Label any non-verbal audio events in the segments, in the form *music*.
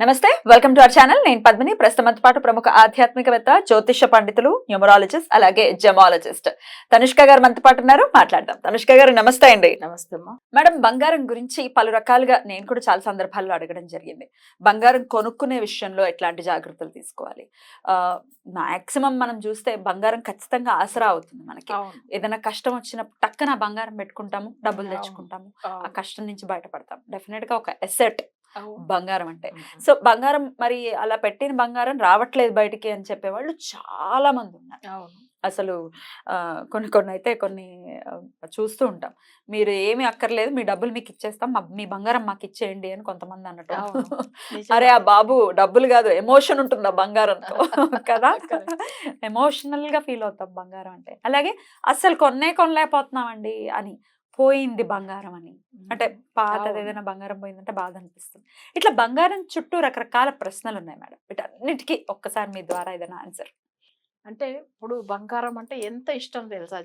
నమస్తే welcome to our channel నేను పద్మిని. ప్రస్తుతంతో పాటు ప్రముఖ ఆధ్యాత్మికవేత్త జ్యోతిష పండితులు న్యూమరాలజిస్ట్ అలాగే జమాలజిస్ట్. తనుష్క గారు మనతో పాటు ఉన్నారు. మాట్లాడదాం. తనుష్క గారు నమస్తే అండి. నమస్తే మేడం బంగారం గురించి పలు రకాలుగా నేను కూడా చాలా సందర్భాల్లో అడగడం జరిగింది. బంగారం కొనుక్కునే విషయంలో ఎట్లాంటి జాగ్రత్తలు తీసుకోవాలి? మాక్సిమం మనం చూస్తే బంగారం ఖచ్చితంగా ఆసరా అవుతుంది మనకి. ఏదైనా కష్టం వచ్చినప్పుడు టక్కన బంగారం పెట్టుకుంటాము డబ్బులు. తెచ్చుకుంటాము ఆ కష్టం నుంచి బయటపడతాం. డెఫినెట్గా ఒక ఎసెట్. బంగారం అంటే. సో బంగారం మరి అలా పెట్టిన బంగారం రావట్లేదు బయటికి అని చెప్పేవాళ్ళు చాలా మంది ఉన్నారు. అసలు ఆ, కొన్ని కొన్ని అయితే కొన్ని చూస్తూ ఉంటాం. మీరు ఏమీ అక్కర్లేదు మీ డబ్బులు మీకు ఇచ్చేస్తాం మా- బంగారం మాకు ఇచ్చేయండి అని కొంతమంది అన్నట్టు. *laughs* అరే ఆ బాబు డబ్బులు కాదు ఎమోషన్ ఉంటుంది ఆ బంగారంతో? *laughs* కదా? Correct. ఎమోషనల్గా ఫీల్ అవుతాం బంగారం అంటే. అలాగే అస్సలు కొన్నే కొనలేకపోతున్నామండి అని. పోయింది బంగారం అని. అంటే పాతది. ఏదైనా బంగారం పోయిందంటే బాధ అనిపిస్తుంది ఇట్లా బంగారం చుట్టూ రకరకాల ప్రశ్నలు ఉన్నాయి మేడం. వీటన్నిటికీ ఒక్కసారి మీ ద్వారా ఏదైనా ఆన్సర్. అంటే ఇప్పుడు బంగారం అంటే ఎంత ఇష్టం తెలుసా.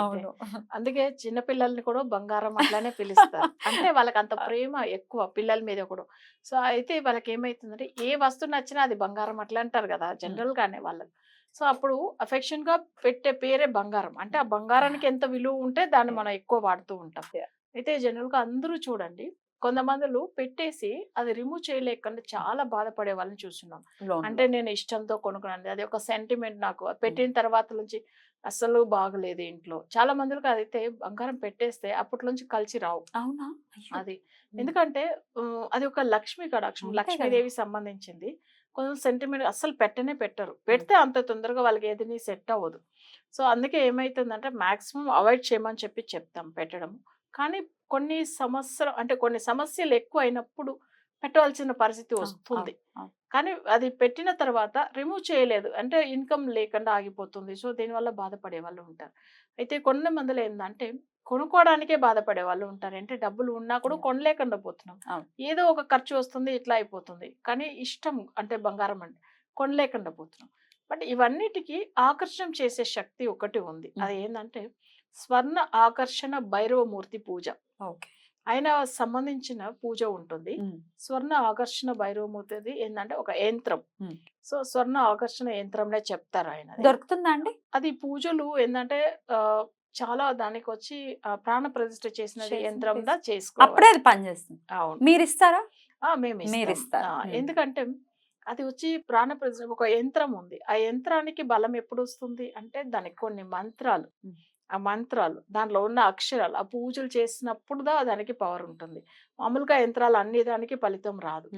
అవును. అందుకే చిన్న పిల్లల్ని కూడా బంగారం అట్లానే పిలుస్తారు. అంటే వాళ్ళకి అంత ప్రేమ ఎక్కువ పిల్లల మీద కూడా. సో అయితే వాళ్ళకి ఏమైతుందంటే ఏ వస్తువు నచ్చినా అది బంగారం అట్లా అంటారు కదా జనరల్ గానే వాళ్ళకి. సో అప్పుడు అఫెక్షన్గా పెట్టే పేరే బంగారం. అంటే ఆ బంగారానికి ఎంత విలువ ఉంటే దాన్ని మనం ఎక్కువ వాడుతూ ఉంటాం. అయితే జనరల్గా అందరూ చూడండి కొంతమందులు పెట్టేసి అది రిమూవ్ చేయలేకుండా చాలా బాధపడే వాళ్ళని చూస్తున్నాం అంటే నేను ఇష్టంతో కొనుక్కున్నాను అది ఒక సెంటిమెంట్ నాకు. పెట్టిన తర్వాత నుంచి అస్సలు బాగలేదు ఇంట్లో. చాలా మందికి అదైతే బంగారం పెట్టేస్తే అప్పట్లో నుంచి కలిసి రావు. అవునా. అది. ఎందుకంటే అది ఒక లక్ష్మి కడాక్షం. లక్ష్మీదేవి సంబంధించింది. కొంచెం సెంటిమెంట్ అస్సలు పెట్టనే పెట్టరు. పెడితే అంత తొందరగా వాళ్ళకి ఏది సెట్ అవ్వదు. సో అందుకే ఏమైతుందంటే మాక్సిమం అవాయిడ్ చేయమని చెప్పి చెప్తాం పెట్టడం కానీ కొన్ని సంవత్సరం అంటే కొన్ని సమస్యలు ఎక్కువ అయినప్పుడు పెట్టవలసిన పరిస్థితి వస్తుంది. కానీ అది పెట్టిన తర్వాత రిమూవ్ చేయలేదు. అంటే ఇన్కమ్ లేకుండా ఆగిపోతుంది. సో దీనివల్ల బాధపడే వాళ్ళు ఉంటారు. అయితే కొన్ని మందులు ఏంటంటే కొనుక్కోవడానికే బాధపడే వాళ్ళు ఉంటారు. అంటే డబ్బులు ఉన్నా కూడా. కొనలేకుండా పోతున్నాం. ఏదో ఒక ఖర్చు వస్తుంది ఇట్లా అయిపోతుంది. కానీ ఇష్టం అంటే బంగారం అంటే కొనలేకుండా పోతున్నాం. బట్ ఇవన్నిటికీ ఆకర్షణ చేసే శక్తి ఒకటి ఉంది. అది ఏంటంటే స్వర్ణ ఆకర్షణ భైరవమూర్తి పూజ. ఆయన సంబంధించిన పూజ ఉంటుంది. స్వర్ణ ఆకర్షణ భైరవమూర్తిది ఏంటంటే ఒక యంత్రం. సో స్వర్ణ ఆకర్షణ యంత్రంనే చెప్తారు ఆయన అది. దొరుకుతుందా అండి? అది పూజలు ఏంటంటే చాలా దానికి వచ్చి ప్రాణ ప్రతిష్ఠ చేసిన యంత్రంగా అప్పుడే చేసుకోవాలి. అది పనిచేస్తుంది అవును. మీరు ఇస్తారా మేము మీరు. ఇస్తారు. ఎందుకంటే అది వచ్చి ప్రాణ ప్రతిష్ఠ ఒక యంత్రం ఉంది. ఆ యంత్రానికి బలం ఎప్పుడు వస్తుంది అంటే దానికి కొన్ని మంత్రాలు. ఆ మంత్రాలు దాంట్లో ఉన్న అక్షరాలు ఆ పూజలు చేసినప్పుడు దా దానికి పవర్ ఉంటుంది. మామూలుగా యంత్రాలు అన్ని దానికి ఫలితం రాదు.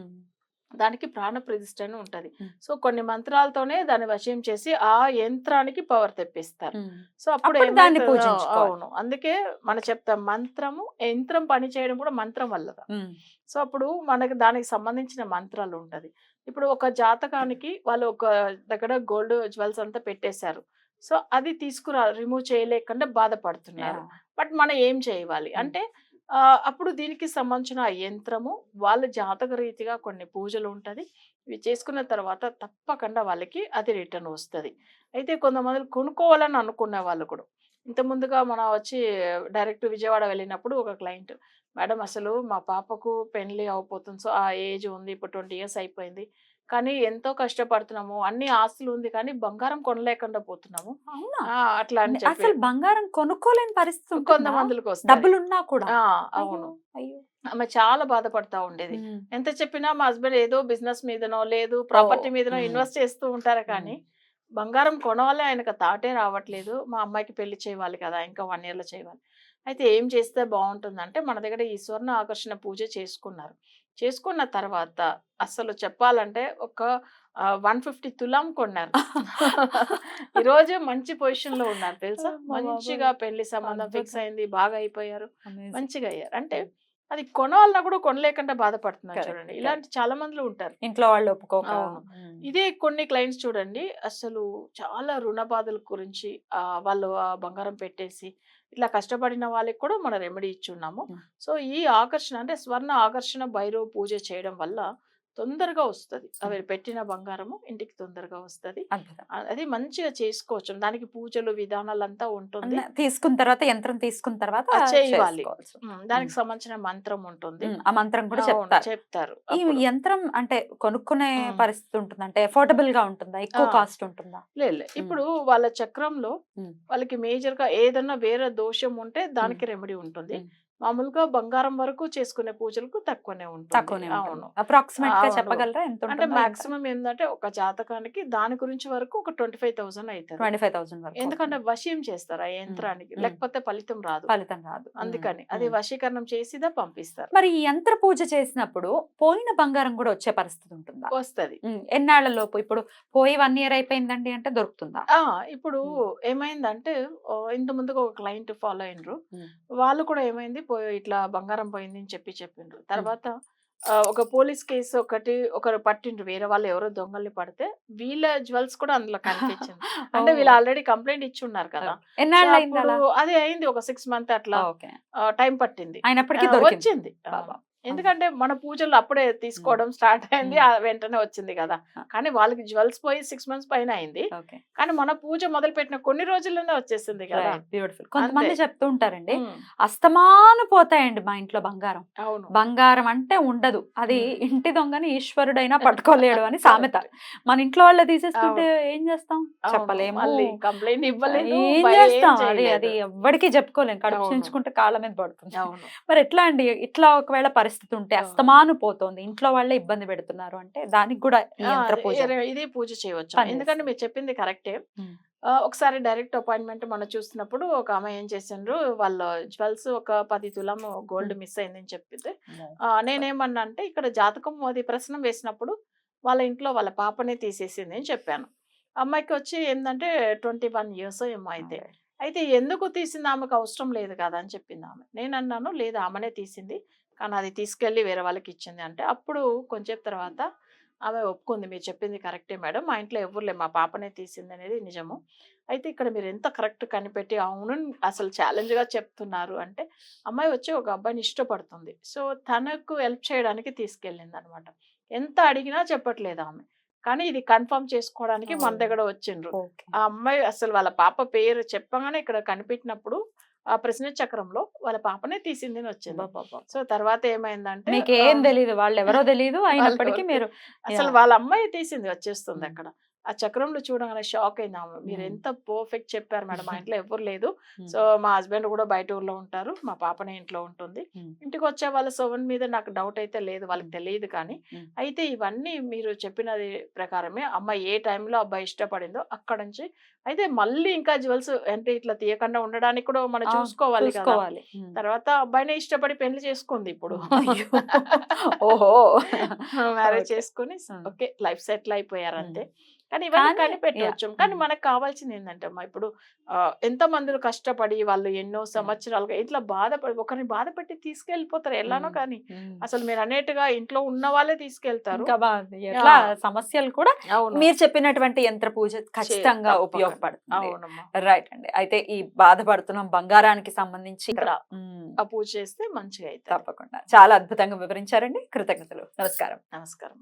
దానికి ప్రాణ ప్రతిష్ఠ అని ఉంటది. సో కొన్ని మంత్రాలతోనే దాన్ని వశం చేసి ఆ యంత్రానికి పవర్ తెప్పిస్తారు. సో అప్పుడు దాన్ని. అవును. అందుకే మనం చెప్తాం మంత్రము యంత్రం పని చేయడం కూడా మంత్రం వల్ల సో అప్పుడు మనకి దానికి సంబంధించిన మంత్రాలు ఉంటది. ఇప్పుడు ఒక జాతకానికి వాళ్ళు ఒక దగ్గర గోల్డ్ జ్యువెల్స్ అంతా పెట్టేశారు. సో అది తీసుకురా రిమూవ్ చేయలేకుండా బాధపడుతున్నారు. బట్ మనం ఏం చేయాలి. అంటే అప్పుడు దీనికి సంబంధించిన ఆ యంత్రము వాళ్ళ జాతక రీతిగా కొన్ని పూజలు ఉంటది. ఇవి చేసుకున్న తర్వాత తప్పకుండా వాళ్ళకి అది రిటర్న్ వస్తుంది. అయితే కొంతమంది కొనుక్కోవాలని అనుకునే వాళ్ళు కూడా. ఇంత ముందుగా మన వచ్చి డైరెక్ట్ విజయవాడ వెళ్ళినప్పుడు ఒక క్లయింట్ మేడం అసలు మా పాపకు పెళ్ళి అవపోతుంది సో ఆ ఏజ్ ఉంది. ఇప్పుడు ట్వంటీ ఇయర్స్ అయిపోయింది. కానీ ఎంతో కష్టపడుతున్నాము అన్ని ఆస్తులు ఉంది కానీ బంగారం కొనలేకుండా పోతున్నాము. అట్లా అని అసలు బంగారం కొనుక్కోలేని పరిస్థితి? కొంతమందికి వస్తాయి. డబ్బులు ఉన్నా కూడా అవును. ఆమె చాలా బాధపడతా ఉండేది. ఎంత చెప్పినా మా హస్బెండ్ ఏదో బిజినెస్ మీదనో లేదు ప్రాపర్టీ మీదనో. ఇన్వెస్ట్ చేస్తూ ఉంటారు కానీ బంగారం కొనవాలి ఆయనకు తాటే రావట్లేదు. మా అమ్మాయికి పెళ్ళి చేయాలి కదా ఇంకా వన్ ఇయర్లో చేయాలి. అయితే ఏం చేస్తే బాగుంటుందంటే మన దగ్గర ఈ స్వర్ణ ఆకర్షణ పూజ చేసుకున్నారు. చేసుకున్న తర్వాత అసలు చెప్పాలంటే ఒక వన్ ఫిఫ్టీ తులాం కొన్నారు *laughs* ఈ రోజు మంచి పొజిషన్లో ఉన్నారు తెలుసా. మంచిగా పెళ్ళి సంబంధం. ఫిక్స్ అయింది బాగా అయిపోయారు. మంచిగా అయ్యారు అంటే అది కొనాలన్నా కూడా కొనలేకుండా బాధపడుతున్నారు చూడండి. ఇలాంటి చాలా మందిలో ఉంటారు ఇంట్లో వాళ్ళు. ఉమ్, ఇదే కొన్ని క్లయింట్స్ చూడండి అసలు చాలా రుణ బాధల గురించి ఆ, వాళ్ళు బంగారం పెట్టేసి ఇట్లా కష్టపడిన వాళ్ళకి కూడా మన రెమెడీ ఇచ్చున్నాము మ్మ్. సో ఈ ఆకర్షణ అంటే స్వర్ణ ఆకర్షణ భైరవ పూజ చేయడం వల్ల తొందరగా వస్తుంది. అవి పెట్టిన బంగారము ఇంటికి తొందరగా వస్తుంది. అది మంచిగా చేసుకోవచ్చు. దానికి పూజలు విధానాలు అంతా ఉంటుంది తీసుకున్న తర్వాత యంత్రం తీసుకున్న తర్వాత చేయాలి. దానికి సంబంధించిన మంత్రం ఉంటుంది. ఆ మంత్రం కూడా చెప్తారు. ఈ. యంత్రం అంటే కొనుక్కునే. పరిస్థితి ఉంటుంది? అంటే అఫోర్డబుల్గా ఉంటుందా? ఎక్కువ. కాస్ట్ ఉంటుందా? లే లే. ఇప్పుడు వాళ్ళ చక్రంలో. వాళ్ళకి మేజర్గా ఏదన్నా వేరే దోషం ఉంటే దానికి రెమెడీ ఉంటుంది. మామూలుగా బంగారం వరకు చేసుకునే పూజలకు తక్కువనే ఉంటుంది. తక్కువనే అవును. అప్రాక్సిమేట్గా. చెప్పగలరా? ఎంత అంటే మాక్సిమం ఏంటంటే ఒక జాతకానికి దాని గురించి వరకు ఒక ట్వంటీ ఫైవ్ థౌసండ్ అవుతుంది ట్వంటీ ఫైవ్ థౌసండ్ ఎందుకంటే. వశీం చేస్తారు ఆ యంత్రానికి. లేకపోతే ఫలితం రాదు. ఫలితం రాదు. అందుకని అది. వశీకరణం చేసిదా పంపిస్తారు. మరి ఈ యంత్ర పూజ చేసినప్పుడు పోయిన బంగారం కూడా వచ్చే పరిస్థితి ఉంటుందా? వస్తది. ఉమ్, ఎన్నాళ్ళ లోపు ఇప్పుడు పోయి వన్ ఇయర్ అయిపోయిందండి అంటే దొరుకుతుందా? ఇప్పుడు. ఏమైందంటే ఇంత ముందుగా ఒక క్లయింట్ ఫాలో అయినరు. వాళ్ళు కూడా ఏమైంది? పోయి ఇట్లా బంగారం పోయింది అని చెప్పి చెప్పిండ్రు. తర్వాత ఒక పోలీస్ కేసు ఒకటి ఒకరు పట్టిండ్రు. వేరే వాళ్ళు ఎవరో దొంగల్ని పడితే వీళ్ళ జ్యువెల్స్ కూడా అందులో కనిపించింది. *laughs* అంటే వీళ్ళు ఆల్రెడీ కంప్లైంట్ ఇచ్చి ఉన్నారు కదా అప్పుడు అది అయింది. ఒక సిక్స్ మంత్ అట్లా ఓకే. టైం పట్టింది. వచ్చింది. ఎందుకంటే మన పూజలు అప్పుడే తీసుకోవడం స్టార్ట్ అయింది వెంటనే వచ్చింది కదా. కానీ వాళ్ళకి జ్యువెల్స్ పోయి సిక్స్ మంత్స్ పైన అయింది. కానీ మన పూజ మొదలు పెట్టిన కొన్ని రోజుల్లోనే వచ్చేసింది కదా. బ్యూటిఫుల్ కొంతమంది. చెప్తూ ఉంటారండి. అస్తమాను పోతాయండి మా ఇంట్లో బంగారం. అవును. బంగారం అంటే ఉండదు. అది. ఇంటి దొంగని ఈశ్వరుడైనా పట్టుకోలేడు అని *laughs* సామెత. మన ఇంట్లో వాళ్ళ తీసేస్తుంటే ఏం చేస్తాం. చెప్పలేము. కంప్లైంట్ ఇవ్వలేదు ఏం చేస్తాం? అది ఎవ్వడికి చెప్పుకోలేం. కడుపు. చించుకుంటే కాళ్ళ మీద పడుతుంది. మరి ఎట్లా అండి? ఇట్లా ఒకవేళ పరిస్థితి ఉంటే అవును. అస్తమాను పోతోంది. ఇంట్లో వాళ్ళే ఇబ్బంది పెడుతున్నారు అంటే దానికి కూడా ఇదే- పూజ చేయవచ్చు. ఎందుకంటే. మీరు చెప్పింది కరెక్టే. ఒకసారి డైరెక్ట్ అపాయింట్మెంట్ మనం చూస్తున్నప్పుడు ఒక ఆమె ఏం చేసిండ్రు వాళ్ళ జ్యువెల్స్ ఒక పది తులం గోల్డ్ మిస్ అయిందని చెప్పితే ఆ, నేనేమన్నా అంటే ఇక్కడ జాతకం అది ప్రశ్న వేసినప్పుడు వాళ్ళ ఇంట్లో వాళ్ళ పాపనే తీసేసింది అని చెప్పాను. అమ్మాయికి వచ్చి ఏంటంటే ట్వంటీ వన్ ఇయర్స్ ఏమో అయితే. అయితే ఎందుకు తీసింది ఆమెకు అవసరం లేదు కదా అని చెప్పింది ఆమె. నేను అన్నాను లేదు ఆమెనే తీసింది. కానీ అది తీసుకెళ్ళి వేరే వాళ్ళకి ఇచ్చింది అంటే అప్పుడు కొంచెం తర్వాత ఆమె ఒప్పుకుంది. మీరు చెప్పింది కరెక్టే మేడం. మా ఇంట్లో ఎవరు లేదు మా పాపనే తీసింది అనేది నిజము. అయితే ఇక్కడ మీరు ఎంత కరెక్ట్ కనిపెట్టి అవును అసలు ఛాలెంజ్గా చెప్తున్నారు అంటే అమ్మాయి వచ్చి ఒక అబ్బాయిని ఇష్టపడుతుంది. సో తనకు హెల్ప్ చేయడానికి తీసుకెళ్ళింది అనమాట ఎంత అడిగినా చెప్పట్లేదు ఆమె. కానీ ఇది కన్ఫర్మ్ చేసుకోవడానికి మన. దగ్గర వచ్చిండ్రు. ఆ అమ్మాయి అసలు వాళ్ళ పాప పేరు చెప్పగానే ఇక్కడ కనిపెట్టినప్పుడు ఆ ప్రశ్న చక్రంలో వాళ్ళ పాపనే తీసింది అని వచ్చింది. సో తర్వాత ఏమైందంటే మీకు ఏం తెలియదు వాళ్ళు ఎవరో తెలియదు *laughs* అయినప్పటికీ మీరు అసలు. వాళ్ళ అమ్మాయి తీసింది వచ్చేస్తుంది. అక్కడ ఆ చక్రంలో చూడగానే షాక్ అయింది ఆమె మీరు. ఎంత పర్ఫెక్ట్ చెప్పారు మేడం మా *laughs* ఇంట్లో ఎవరు లేదు. సో మా హస్బెండ్ కూడా బయట ఊర్లో ఉంటారు మా పాపనే ఇంట్లో ఉంటుంది. ఇంటికి వచ్చే వాళ్ళ సోవన్ మీద నాకు డౌట్ అయితే లేదు వాళ్ళకి తెలియదు కానీ. అయితే ఇవన్నీ మీరు చెప్పినది ప్రకారమే అమ్మాయి ఏ టైంలో అబ్బాయి ఇష్టపడిందో అక్కడ నుంచి అయితే మళ్ళీ ఇంకా జ్యువెల్స్ అంటే ఇట్లా తీయకుండా ఉండడానికి కూడా మనం చూసుకోవాలి కదా మ్మ్. తర్వాత అబ్బాయినే ఇష్టపడి పెళ్ళి చేసుకుంది ఇప్పుడు. ఓహో *laughs* మ్యారేజ్. చేసుకుని. ఓకే లైఫ్ సెటిల్ అయిపోయారు అంతే. కానీ ఇవన్నీ కానీ- కనిపెట్టవచ్చు. కానీ. మనకు కావాల్సింది ఏంటంటే అమ్మా ఇప్పుడు ఎంత మందిలో కష్టపడి వాళ్ళు ఎన్నో సంవత్సరాలుగా ఇట్లా బాధపడి ఒకరిని బాధ పెట్టి తీసుకెళ్ళిపోతారు ఎలానో. కానీ. అసలు మీరు అన్నట్టుగా ఇంట్లో ఉన్న వాళ్ళే తీసుకెళ్తారు. సమస్యలు కూడా మీరు చెప్పినటువంటి యంత్ర పూజ ఖచ్చితంగా. ఉపయోగపడుతుంది. రైట్ అండి. అయితే ఈ బాధపడుతున్నాం బంగారానికి సంబంధించి. ఆ పూజ చేస్తే మంచిగా అవుతుంది తప్పకుండా. చాలా అద్భుతంగా వివరించారండి. కృతజ్ఞతలు. నమస్కారం. నమస్కారం.